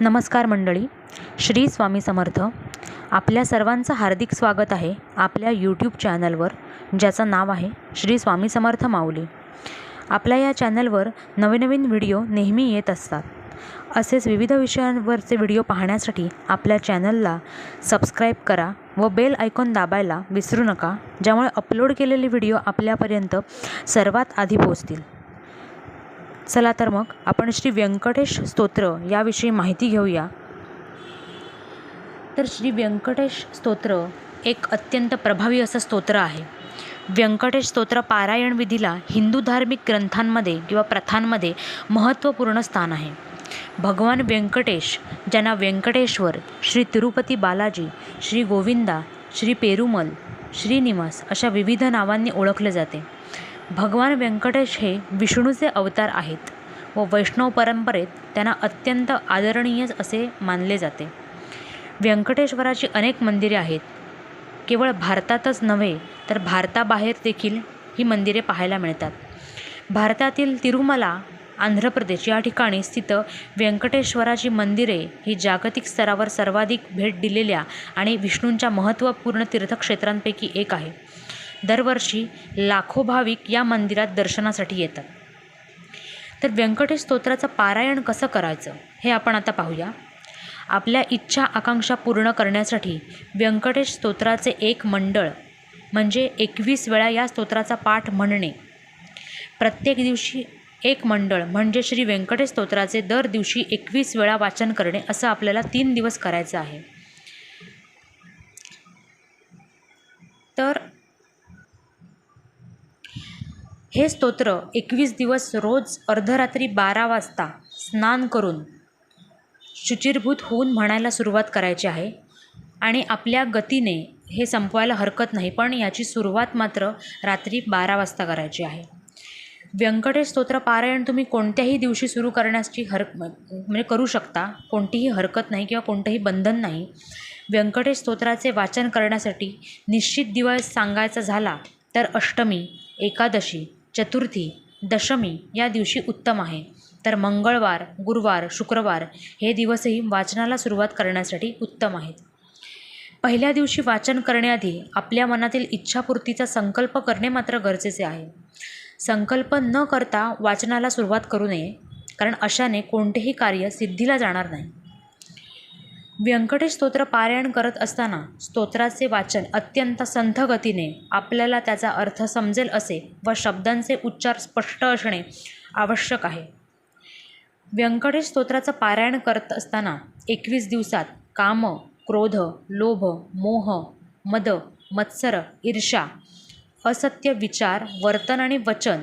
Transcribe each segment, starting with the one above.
नमस्कार मंडळी. श्री स्वामी समर्थ. आपल्या सर्वांचं हार्दिक स्वागत आहे आपल्या यूट्यूब चॅनलवर ज्याचं नाव आहे श्री स्वामी समर्थ माऊली. आपल्या या चॅनलवर नवीनवीन व्हिडिओ नेहमी येत असतात. असेच विविध विषयांवरचे व्हिडिओ पाहण्यासाठी आपल्या चॅनलला सबस्क्राईब करा व बेल आयकॉन दाबायला विसरू नका ज्यामुळे अपलोड केलेले व्हिडिओ आपल्यापर्यंत सर्वात आधी पोहोचतील. चला तर मग आपण श्री व्यंकटेश स्तोत्र याविषयी माहिती घेऊया. तर श्री व्यंकटेश स्तोत्र एक अत्यंत प्रभावी असं स्तोत्र आहे. व्यंकटेश स्तोत्र पारायण विधीला हिंदू धार्मिक ग्रंथांमध्ये किंवा प्रथांमध्ये महत्त्वपूर्ण स्थान आहे. भगवान व्यंकटेश ज्यांना व्यंकटेश्वर श्री तिरुपती बालाजी श्री गोविंदा श्री पेरुमल श्रीनिवास अशा विविध नावांनी ओळखले जाते. भगवान व्यंकटेश हे विष्णूचे अवतार आहेत व वैष्णव परंपरेत त्यांना अत्यंत आदरणीय असे मानले जाते. व्यंकटेश्वराची अनेक मंदिरे आहेत. केवळ भारतातच नव्हे तर भारताबाहेर देखील ही मंदिरे पाहायला मिळतात. भारतातील तिरुमला आंध्र प्रदेश या ठिकाणी स्थित व्यंकटेश्वराची मंदिरे ही जागतिक स्तरावर सर्वाधिक भेट दिलेल्या आणि विष्णूंच्या महत्त्वपूर्ण तीर्थक्षेत्रांपैकी एक आहे. दरवर्षी लाखो भाविक या मंदिरात दर्शनासाठी येतात. तर व्यंकटेश स्तोत्राचं पारायण कसं करायचं हे आपण आता पाहूया. आपल्या इच्छा आकांक्षा पूर्ण करण्यासाठी व्यंकटेश स्तोत्राचे एक मंडळ म्हणजे एकवीस वेळा या स्तोत्राचा पाठ म्हणणे. प्रत्येक दिवशी एक मंडळ म्हणजे श्री व्यंकटेश स्तोत्राचे दर दिवशी एकवीस वेळा वाचन करणे असं आपल्याला तीन दिवस करायचं आहे. तर हे स्तोत्र एकवीस दिवस रोज अर्धरात्री बारा वाजता स्नान करून शुचिरभूत होऊन म्हणायला सुरुवात करायची आहे. आणि आपल्या गतीने हे संपवायला हरकत नाही पण याची सुरुवात मात्र रात्री बारा वाजता करायची आहे. व्यंकटेश स्तोत्र पारायण तुम्ही कोणत्याही दिवशी सुरू करण्याची हर म्हणजे करू शकता. कोणतीही हरकत नाही किंवा कोणतंही बंधन नाही. व्यंकटेश स्तोत्राचे वाचन करण्यासाठी निश्चित दिवस सांगायचा झाला तर अष्टमी एकादशी चतुर्थी दशमी या दिवशी उत्तम आहे. तर मंगळवार गुरुवार शुक्रवार हे दिवसही वाचनाला सुरुवात करण्यासाठी उत्तम आहेत. पहिल्या दिवशी वाचन करण्याआधी आपल्या मनातील इच्छापूर्तीचा संकल्प करणे मात्र गरजेचे आहे. संकल्प न करता वाचनाला सुरुवात करू नये कारण अशाने कोणतेही कार्य सिद्धीला जाणार नाही. व्यंकटेश स्तोत्र पारायण करत असताना स्तोत्राचे वाचन अत्यंत संथ गतीने आपल्याला त्याचा अर्थ समजेल असे व शब्दांचे उच्चार स्पष्ट असणे आवश्यक आहे. व्यंकटेश स्तोत्राचं पारायण करत असताना एकवीस दिवसात काम क्रोध लोभ मोह मद मत्सर ईर्षा असत्य विचार वर्तन आणि वचन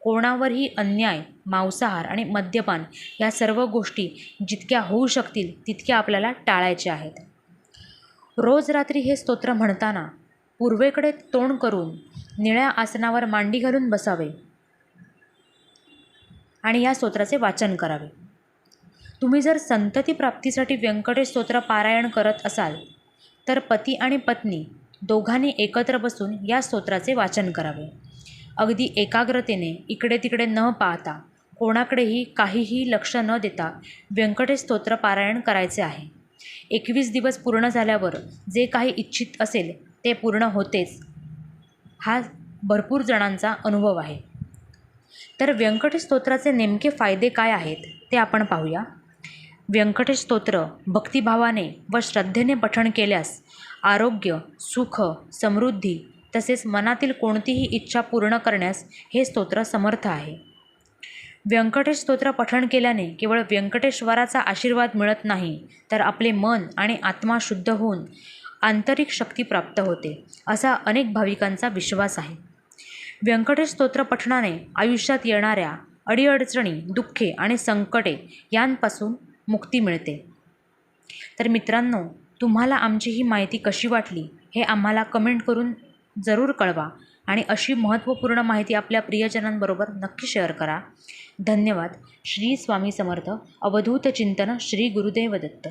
कोणावरही अन्याय मांसाहार आणि मद्यपान या सर्व गोष्टी जितक्या होऊ शकतील तितक्या आपल्याला टाळायच्या आहेत. रोज रात्री हे स्तोत्र म्हणताना पूर्वेकडे तोंड करून निळ्या आसनावर मांडी घालून बसावे आणि या स्तोत्राचे वाचन करावे. तुम्ही जर संतती प्राप्तीसाठी व्यंकटेश स्तोत्र पारायण करत असाल तर पती आणि पत्नी दोघांनी एकत्र बसून या स्तोत्राचे वाचन करावे. अगदी एकाग्रतेने इकडे तिकडे न पाहता कोणाकडेही काहीही लक्ष न देता व्यंकटेश स्तोत्र पारायण करायचे आहे. एकवीस दिवस पूर्ण झाल्यावर जे काही इच्छित असेल ते पूर्ण होतेच हा भरपूर जणांचा अनुभव आहे. तर व्यंकटेश स्तोत्राचे नेमके फायदे काय आहेत ते आपण पाहूया. व्यंकटेश स्तोत्र भक्तिभावाने व श्रद्धेने पठण केल्यास आरोग्य सुख समृद्धी तसेच मनातील कोणतीही इच्छा पूर्ण करण्यास हे स्तोत्र समर्थ आहे. व्यंकटेश स्तोत्र पठण केल्याने केवळ व्यंकटेश्वराचा आशीर्वाद मिळत नाही तर आपले मन आणि आत्मा शुद्ध होऊन आंतरिक शक्ती प्राप्त होते असा अनेक भाविकांचा विश्वास आहे. व्यंकटेश स्तोत्र पठणाने आयुष्यात येणाऱ्या अडीअडचणी दुःखे आणि संकटे यांपासून मुक्ती मिळते. तर मित्रांनो तुम्हाला आमची ही माहिती कशी वाटली हे आम्हाला कमेंट करून जरूर कळवा. आणि अशी महत्त्वपूर्ण माहिती आपल्या प्रियजनांबरोबर नक्की शेअर करा. धन्यवाद. श्री स्वामी समर्थ. अवधूत चिंतन श्री गुरुदेव दत्त.